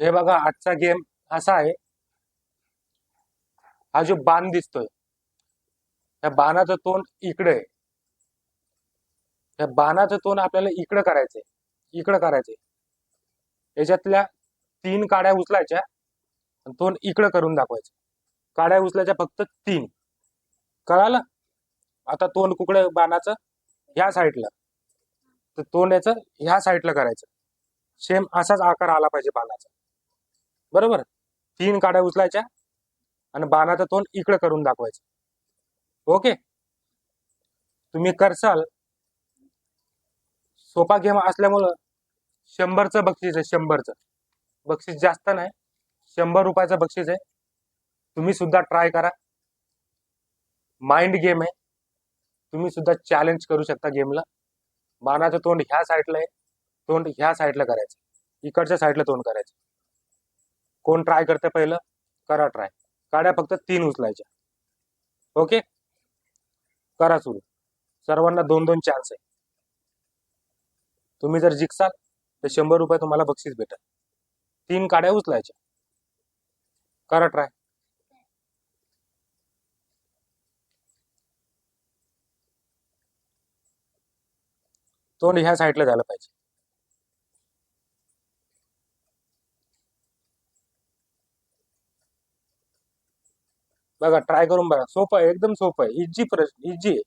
हे बघा आजचा गेम असा आहे. हा जो बाण दिसतोय त्या बाणाचं तोंड इकडे आहे. त्या बाणाचं तोंड आपल्याला इकडं करायचंय इकडं करायचंय. याच्यातल्या तीन काड्या उचलायच्या तोंड इकडं करून दाखवायचं. काड्या उचलायच्या फक्त तीन. कळालं? आता तोंड कुकडे बाणाचं ह्या साईडला. तर तोंड याचं ह्या साईडला करायचं. सेम असाच आकार आला पाहिजे बाणाचा. बरोबर? तीन काड्या उचलायच्या आणि बाणाचं तोंड इकडे करून दाखवायचं. ओके? तुम्ही करसाल. सोपा गेम असल्यामुळं शंभरचं बक्षीस आहे शंभरचं. बक्षीस जास्त नाही शंभर रुपयाचं बक्षीस आहे. तुम्ही सुद्धा ट्राय करा. माइंड गेम आहे. तुम्ही सुद्धा चॅलेंज करू शकता गेमला. बाणाचं तोंड ह्या साईडला आहे तोंड ह्या साईडला करायचं. इकडच्या साईडला तोंड करायचं. कोण ट्राय करते पहिलं? करा ट्राय काड्या फक्त तीन उचलायच्या. ओके करा सुरू. सर्वांना दोन दोन चान्स आहे. तुम्ही जर जिंकसाल तर शंभर रुपये तुम्हाला बक्षीस भेटेल. तीन काड्या उचलायच्या. करा ट्राय तोंड ह्या साईडला झालं पाहिजे. बघा ट्राय करून बघा. सोपं आहे एकदम सोपं आहे. इज्जी प्रश्न इज्जी आहे.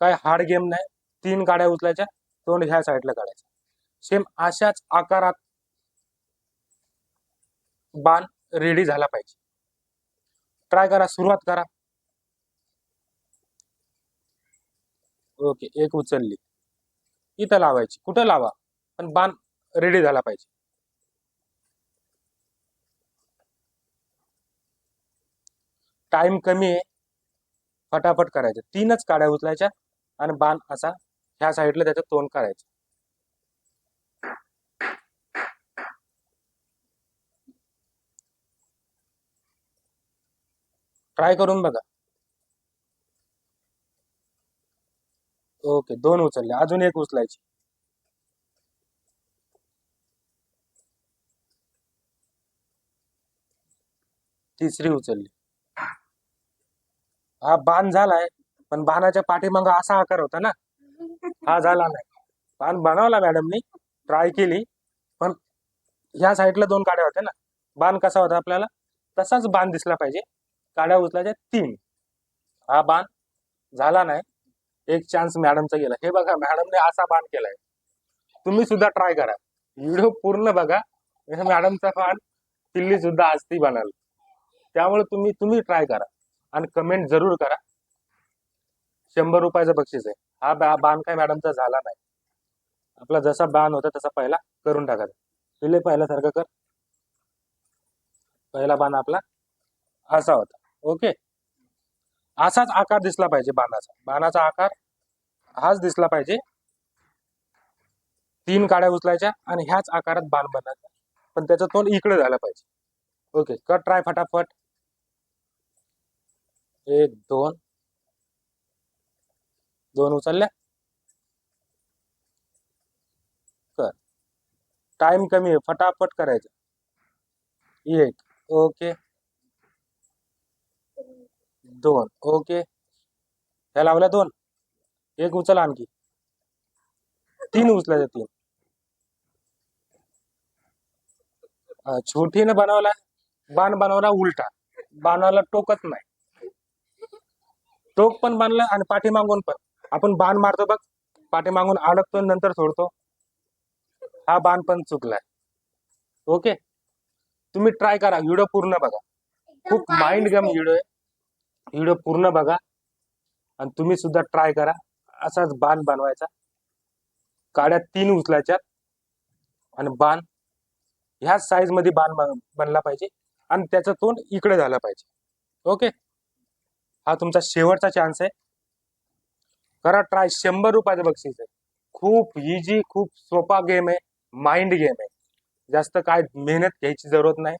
काय हार्ड गेम नाही. तीन गाड्या उचलायच्या तोंड ह्या साईडला काढायचं सेम अशाच आकारात बाण रेडी झाला पाहिजे. ट्राय करा सुरुवात करा. ओके एक उचलली. इथं लावायची. कुठं लावा? पण बाण रेडी झाला पाहिजे. टाइम कमी आहे फटाफट करायचं. तीनच काड्या उचलायच्या आणि बाण असा ह्या साईडला त्याचं तोंड करायचं. ट्राय करून बघा. ओके दोन उचलले. अजून एक उचलायची. तिसरी उचलली. हा बाण झालाय पण बाणाच्या पाठीमाग असा आकार होता ना. हा झाला नाही. बाण बनवला मॅडमनी ट्राय केली पण ह्या साईडला दोन काड्या होत्या ना. बाण कसा होता आपल्याला? तसाच बाण दिसला पाहिजे. काड्या उचलायच्या तीन. हा बाण झाला नाही. एक चान्स मॅडमचा गेला. हे बघा मॅडमने असा बाण केलाय. तुम्ही सुद्धा ट्राय करा. व्हिडिओ पूर्ण बघा. मॅडमचा बाण किल्ली सुद्धा आस्ती बनाल. त्यामुळे तुम्ही तुम्ही ट्राय करा. आणि कमेंट जरूर करा. शंभर रुपयाचं बक्षीस आहे. हा बा बाण काय मॅडमचा झाला नाही. आपला जसा बाण होता तसा पहिला करून टाकायचा तुले पहिल्यासारखं कर. पहिला बाण आपला असा होता. ओके? असाच आकार दिसला पाहिजे बाणाचा. बाणाचा आकार हाच दिसला पाहिजे. तीन काड्या उचलायच्या आणि ह्याच आकारात बाण बनायचा पण त्याचं तोंड इकडे झालं पाहिजे. ओके? कट ट्राय फटाफट. एक दोन. दोन उचलल्या कर. टाइम कमी आहे फटाफट करायचं. एक ओके. दोन ओके. ह्या दोन. एक उचल आणखी. तीन उचलायच्या तीन. अं, छोटीने बनवला बाण बनवला उलटा. बाणाला टोकत नाही. टोक पण बांधलं आणि पाठीमागून पण. आपण बाण मारतो बघ. पाठीमागून अडकतो आणि नंतर सोडतो. हा बाण पण चुकलाय. ओके? तुम्ही ट्राय करा. व्हिडिओ पूर्ण बघा. खूप माइंड गेम व्हिडिओ आहे. व्हिडिओ पूर्ण बघा. आणि तुम्ही सुद्धा ट्राय करा. असाच बाण बनवायचा. काड्या तीन उचलायच्यात आणि बाण ह्याच साईजमध्ये बाण बन- बनला पाहिजे. आणि त्याचं तोंड इकडे झालं पाहिजे. ओके? हा तुमचा शेवटचा चान्स आहे. करा ट्राय शंभर रुपयाचं बक्षीस आहे. खूप इजी खूप सोपा गेम आहे. माइंड गेम आहे. जास्त काय मेहनत घ्यायची जरूरत नाही.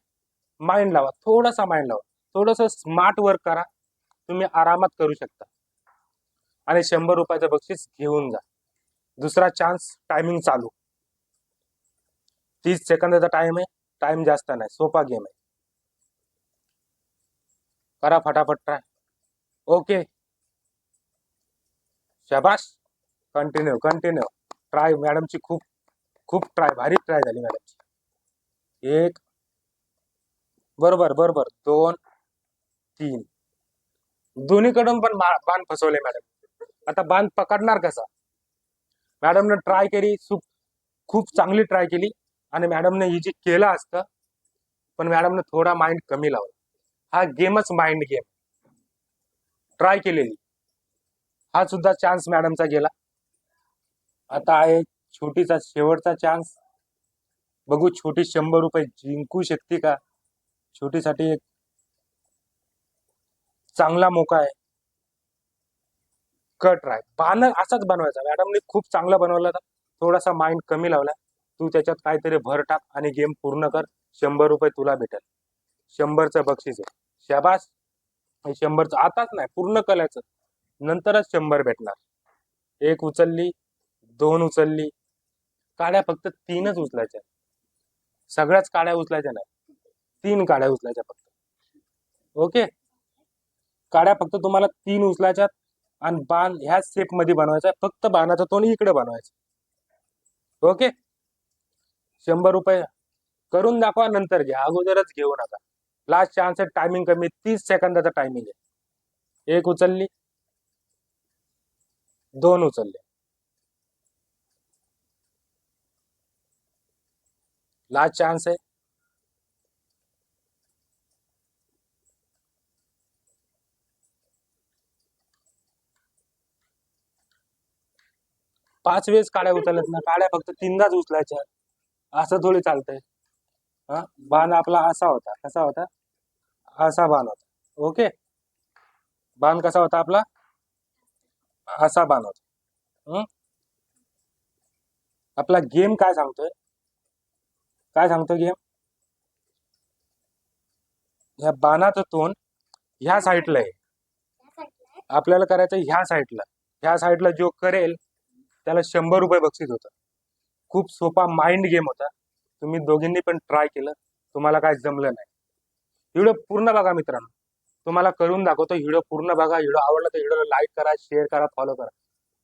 माइंड लावा. थोडासा माइंड लावा. थोडंसं स्मार्ट वर्क करा. तुम्ही आरामात करू शकता. आणि शंभर रुपयाचं बक्षीस घेऊन जा. दुसरा चान्स टायमिंग चालू. तीस सेकंदाचा टाइम आहे. टाइम जास्त नाही. सोपा गेम आहे. करा फटाफट ट्राय ओके शाबाश कंटिन्यू कंटिन्यू ट्राय मॅडमची खूप खूप ट्राय भारी ट्राय झाली मॅडमची एक. बरोबर बरोबर. दोन तीन. दोन्हीकडून पण बाण फसवले मॅडम आता बाण पकडणार कसा? मॅडमनं ट्राय केली खूप खूप चांगली ट्राय केली. आणि मॅडमने ही जी केलं असतं पण मॅडमनं थोडा माइंड कमी लावला. हा गेमच माइंड गेम ट्राय केलेली. हा सुद्धा चान्स मॅडमचा गेला. आता आहे छोटीचा शेवटचा चान्स बघू छोटी शंभर रुपये जिंकू शकते का? छोटीसाठी एक चांगला मोका आहे. कट राय बाण असाच बनवायचा. मॅडमने खूप चांगला बनवला तर थोडासा माइंड कमी लावला. तू त्याच्यात काहीतरी भर टाक आणि गेम पूर्ण कर. शंभर रुपये तुला भेटेल. शंभरचं बक्षीस आहे. शाबास. हे शंभरचं आताच नाही पूर्ण कलाचं नंतरच शंभर भेटणार. एक उचलली दोन उचलली. काड्या फक्त तीनच उचलायच्या. सगळ्याच काड्या उचलायच्या नाही. तीन काड्या उचलायच्या फक्त. ओके? काड्या फक्त तुम्हाला तीन उचलायच्या आणि बाण ह्याच शेपमध्ये बनवायचा फक्त बाणाचं तोंड इकडे बनवायचं ओके? शंभर रुपये करून दाखवा नंतर घ्या. अगोदरच घेऊ नका. लास्ट चान्स आहे टायमिंग कमी तीस सेकंदाचा टायमिंग आहे. एक उचलली. दोन उचलले. लास्ट चान्स आहे. पाच वेळेस काड्या उचलत ना काड्या फक्त तीनदाच उचलायच्या. असं थोडी चालतंय. हा? बाण आपला असा होता. कसा होता? असा बाण होता. ओके? बाण कसा होता आपला? असा बाण होता. आपला गेम काय सांगतोय? काय सांगतो गेम? ह्या बाणाचं तोंड ह्या साईडला आहे आपल्याला करायचं ह्या साईडला. ह्या साईडला जो करेल त्याला शंभर रुपये बक्षीस होतं. खूप सोपा माइंड गेम होता. तुम्ही दोघींनी पण ट्राय केलं तुम्हाला काय जमलं नाही. व्हिडिओ पूर्ण बघा मित्रांनो. तुम्हाला करून दाखवतो व्हिडिओ पूर्ण बघा व्हिडिओ आवडला तर व्हिडिओला लाईक करा शेअर करा फॉलो करा.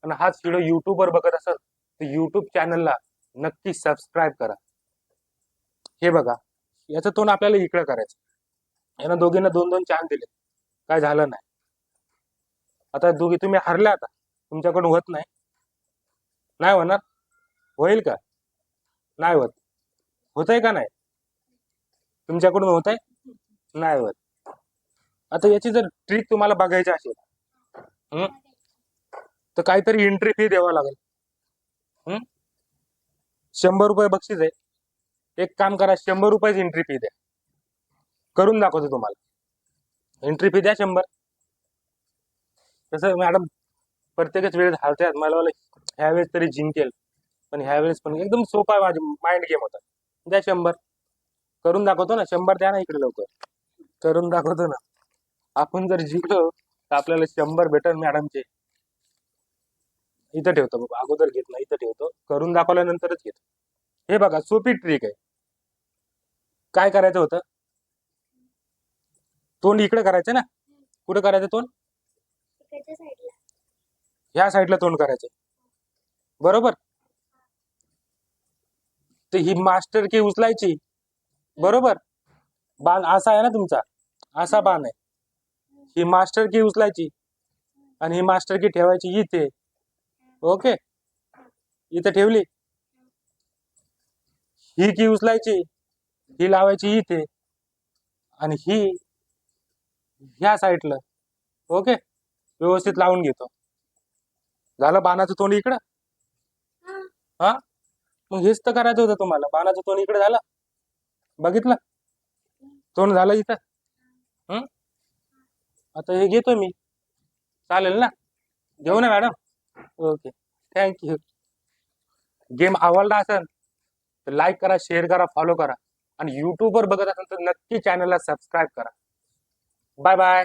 आणि हाच व्हिडिओ युट्यूबवर बघत असाल तर युट्यूब चॅनलला नक्की सबस्क्राईब करा. हे बघा याचं तोंड आपल्याला इकडं करायचं. यानं दोघींना दोन दोन चान्स दिले. काय झालं नाही. आता दोघी तुम्ही हरल्या आता. तुमच्याकडून होत नाही. नाही होणार? होईल का? नाही होत. होतंय का नाही? तुमच्याकडून होत आहे नाही होत. आता याची जर ट्रिक तुम्हाला बघायची असेल तर काहीतरी एंट्री फी द्यावा लागेल. शंभर रुपये बक्षीस आहे. एक काम करा शंभर रुपयेच एंट्री फी द्या. करून दाखवतो तुम्हाला. एंट्री फी द्या शंभर. तसं मॅडम प्रत्येकच वेळेस हारतात मला ह्यावेळेस ह्या वेळेस तरी जिंकेल. पण ह्या वेळेस पण एकदम सोपा आहे माझी माइंड गेम होता. द्या शंभर. करून दाखवतो ना शंभर द्या ना इकडे लवकर. करून दाखवतो ना. आपण जर जिंकलो तर आपल्याला शंभर भेटल मॅडमचे. इथं ठेवतो बाबा अगोदर घेत नाही इथं ठेवतो. करून दाखवल्यानंतरच घेतो. हे बघा सोपी ट्रिक आहे. काय करायचं होतं? तोंड इकडे करायचं ना? कुठं करायचं तोंड? ह्या साईडला तोंड करायचं. बरोबर? तर ही मास्टर की उचलायची. बरोबर? बाण असा आहे ना तुमचा. असा बाण आहे. ही मास्टर की उचलायची आणि ही मास्टर की ठेवायची इथे. ओके? इथे ठेवली. ही की उचलायची ही लावायची इथे आणि ही ह्या साईडला. ओके? व्यवस्थित लावून घेतो. झालं बाणाचं तोंड इकडं? हा. मग हेच तर करायचं होतं तुम्हाला. बाणाचं तोंड इकडे झालं? बघितलं? तोंड झालं इथं? आता हे घेतो मी. चालेल ना? घेऊ ना मॅडम? ओके. थँक्यू गेम आवडला असेल तर लाईक करा शेअर करा फॉलो करा. आणि युट्यूबवर बघत असाल तर नक्की चॅनलला सबस्क्राईब करा. Bye bye